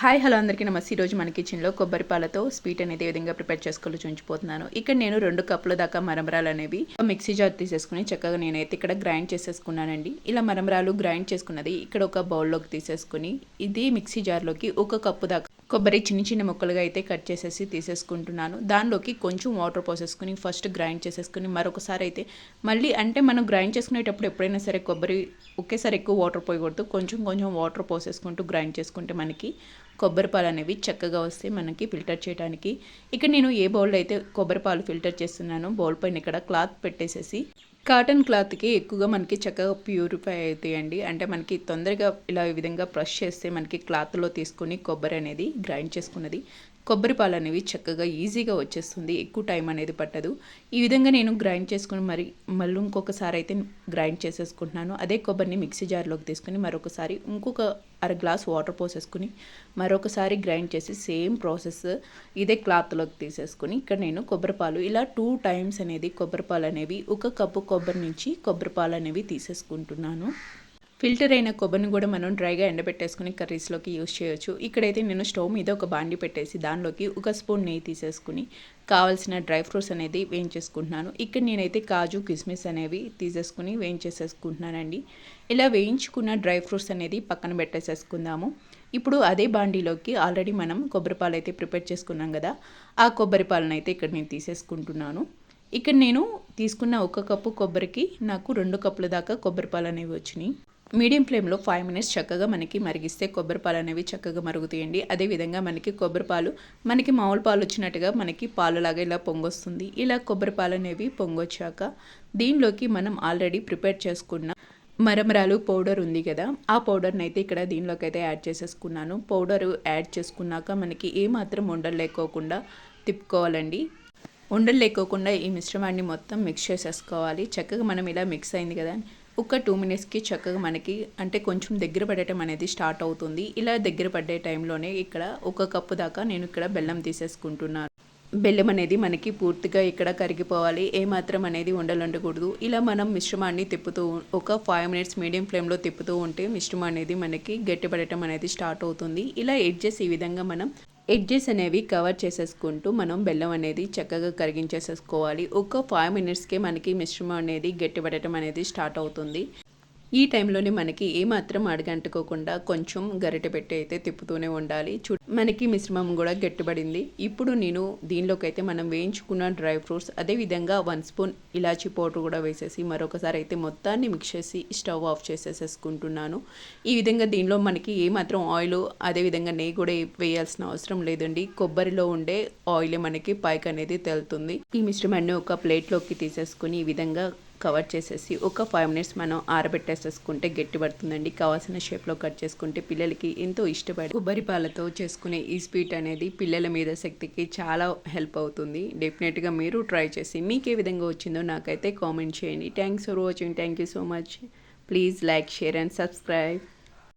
Hi hello అందరికీ నమస్తే. ఈరోజు మన కిచెన్లో కొబ్బరి పాలతో స్వీట్ అనేది విధంగా ప్రిపేర్ చేసుకోవాలో చూపించిపోతున్నాను ఇక్కడ నేను రెండు కప్పుల దాకా మరమరాలు అనేవి ఒక మిక్సీ జార్ తీసేసుకుని చక్కగా నేనైతే ఇక్కడ గ్రైండ్ చేసేసుకున్నానండి. ఇలా మరమరాలు గ్రైండ్ చేసుకున్నది ఇక్కడ ఒక బౌల్లోకి తీసేసుకుని ఇది మిక్సీ జార్లోకి ఒక కప్పు దాకా కొబ్బరి చిన్న చిన్న ముక్కలుగా అయితే కట్ చేసేసి తీసేసుకుంటున్నాను. దానిలోకి కొంచెం వాటర్ పోసేసుకుని ఫస్ట్ గ్రైండ్ చేసేసుకుని మరొకసారి అయితే మళ్ళీ అంటే మనం గ్రైండ్ చేసుకునేటప్పుడు ఎప్పుడైనా సరే కొబ్బరి ఒకేసారి ఎక్కువ వాటర్ పోయకూడదు. కొంచెం కొంచెం వాటర్ పోసేసుకుంటూ గ్రైండ్ చేసుకుంటే మనకి కొబ్బరి పాలు అనేవి చక్కగా వస్తే మనకి ఫిల్టర్ చేయడానికి ఇక్కడ నేను ఏ బౌల్లో అయితే కొబ్బరి పాలు ఫిల్టర్ చేస్తున్నానో బౌల్ పైన ఇక్కడ క్లాత్ పెట్టేసేసి కాటన్ క్లాత్కి ఎక్కువగా మనకి చక్కగా ప్యూరిఫై అవుతాయండి. అంటే మనకి తొందరగా ఇలా ఈ విధంగా బ్రష్ చేస్తే మనకి క్లాత్లో తీసుకుని కొబ్బరి అనేది గ్రైండ్ చేసుకున్నది. కొబ్బరి పాలు అనేవి చక్కగా ఈజీగా వచ్చేస్తుంది. ఎక్కువ టైం అనేది పట్టదు. ఈ విధంగా నేను గ్రైండ్ చేసుకుని మరి మళ్ళీ ఇంకొకసారి అయితే గ్రైండ్ చేసేసుకుంటున్నాను. అదే కొబ్బరిని మిక్సీ జార్లోకి తీసుకుని మరొకసారి ఇంకొక అర గ్లాస్ వాటర్ పోసేసుకుని మరొకసారి గ్రైండ్ చేసి సేమ్ ప్రాసెస్ ఇదే క్లాత్లోకి తీసేసుకుని ఇక్కడ నేను కొబ్బరిపాలు ఇలా టూ టైమ్స్ అనేది కొబ్బరిపాలు అనేవి ఒక కప్పు కొబ్బరి నుంచి కొబ్బరిపాలు అనేవి తీసేసుకుంటున్నాను. ఫిల్టర్ అయిన కొబ్బరిని కూడా మనం డ్రైగా ఎండబెట్టేసుకుని కర్రీస్లోకి యూస్ చేయొచ్చు. ఇక్కడైతే నేను స్టవ్ మీద ఒక బాండి పెట్టేసి దానిలోకి ఒక స్పూన్ నెయ్యి తీసేసుకుని కావాల్సిన డ్రై ఫ్రూట్స్ అనేది వేయించేసుకుంటున్నాను. ఇక్కడ నేనైతే కాజు కిస్మిస్ అనేవి తీసేసుకుని వేయించేసేసుకుంటున్నానండి. ఇలా వేయించుకున్న డ్రై ఫ్రూట్స్ అనేది పక్కన పెట్టేసేసుకుందాము. ఇప్పుడు అదే బాండీలోకి ఆల్రెడీ మనం కొబ్బరి పాలు అయితే ప్రిపేర్ చేసుకున్నాం కదా ఆ కొబ్బరి పాలను అయితే ఇక్కడ నేను తీసేసుకుంటున్నాను. ఇక్కడ నేను తీసుకున్న ఒక కప్పు కొబ్బరికి నాకు రెండు కప్పుల దాకా కొబ్బరి పాలు అనేవి వచ్చినాయి. మీడియం ఫ్లేమ్లో ఫైవ్ మినిట్స్ చక్కగా మనకి మరిగిస్తే కొబ్బరి పాలు అనేవి చక్కగా మరుగుతాయండి. అదేవిధంగా మనకి కొబ్బరి పాలు మనకి మామూలు పాలు వచ్చినట్టుగా మనకి పాలులాగా ఇలా పొంగొస్తుంది. ఇలా కొబ్బరి పాలు అనేవి పొంగొచ్చాక దీనిలోకి మనం ఆల్రెడీ ప్రిపేర్ చేసుకున్న మరమరాలు పౌడర్ ఉంది కదా ఆ పౌడర్ని అయితే ఇక్కడ దీనిలోకి అయితే యాడ్ చేసేసుకున్నాను. పౌడర్ యాడ్ చేసుకున్నాక మనకి ఏమాత్రం ఉండలు లేకోకుండా తిప్పుకోవాలండి. ఉండలు లేకోకుండా ఈ మిశ్రమాన్ని మొత్తం మిక్స్ చేసేసుకోవాలి. చక్కగా మనం ఇలా మిక్స్ అయింది కదా ఒక టూ మినిట్స్కి చక్కగా మనకి అంటే కొంచెం దగ్గర పడటం అనేది స్టార్ట్ అవుతుంది. ఇలా దగ్గర పడ్డే టైంలోనే ఇక్కడ ఒక కప్పు దాకా నేను ఇక్కడ బెల్లం తీసేసుకుంటున్నాను బెల్లం అనేది మనకి పూర్తిగా ఇక్కడ కరిగిపోవాలి. ఏమాత్రం అనేది ఉండకూడదు ఇలా మనం మిశ్రమాన్ని తిప్పుతూ ఒక ఫైవ్ మినిట్స్ మీడియం ఫ్లేమ్లో తిప్పుతూ ఉంటే మిశ్రమం అనేది మనకి గట్టిపడటం అనేది స్టార్ట్ అవుతుంది. ఇలా ఎడ్జెస్ ఈ విధంగా మనం ఎడ్జెస్ అనేవి కవర్ చేసేసుకుంటూ మనం బెల్లం అనేది చక్కగా కరిగించేసేసుకోవాలి. ఒక ఫైవ్ మినిట్స్కే మనకి మిశ్రమం అనేది గట్టిపడటం అనేది స్టార్ట్ అవుతుంది. ఈ టైంలోనే మనకి ఏమాత్రం అడగంటుకోకుండా కొంచెం గరిట పెట్టి అయితే తిప్పుతూనే ఉండాలి. చూ మనకి మిశ్రమం కూడా గట్టిపడింది. ఇప్పుడు నేను దీనిలోకి అయితే మనం వేయించుకున్న డ్రై ఫ్రూట్స్ అదేవిధంగా వన్ స్పూన్ ఇలాచీ పౌడర్ కూడా వేసేసి మరొకసారి అయితే మొత్తాన్ని మిక్స్ చేసి స్టవ్ ఆఫ్ చేసేసేసుకుంటున్నాను. ఈ విధంగా దీనిలో మనకి ఏమాత్రం ఆయిల్ అదేవిధంగా నెయ్యి కూడా వేయాల్సిన అవసరం లేదండి. కొబ్బరిలో ఉండే ఆయిల్ మనకి పైకి అనేది తెలుతుంది. ఈ మిశ్రమాన్ని ఒక ప్లేట్లోకి తీసేసుకుని ఈ విధంగా కవర్ చేసేసి ఒక ఫైవ్ మినిట్స్ మనం ఆరబెట్టేసేసుకుంటే గట్టి పడుతుందండి. కావాల్సిన షేప్లో కట్ చేసుకుంటే పిల్లలకి ఎంతో ఇష్టపడి కొబ్బరి పాలతో చేసుకునే ఈ స్వీట్ అనేది పిల్లల మీద శక్తికి చాలా హెల్ప్ అవుతుంది. డెఫినెట్గా మీరు ట్రై చేసి మీకు ఏ విధంగా వచ్చిందో నాకైతే కామెంట్ చేయండి. Thanks for watching thank you so much please like share and subscribe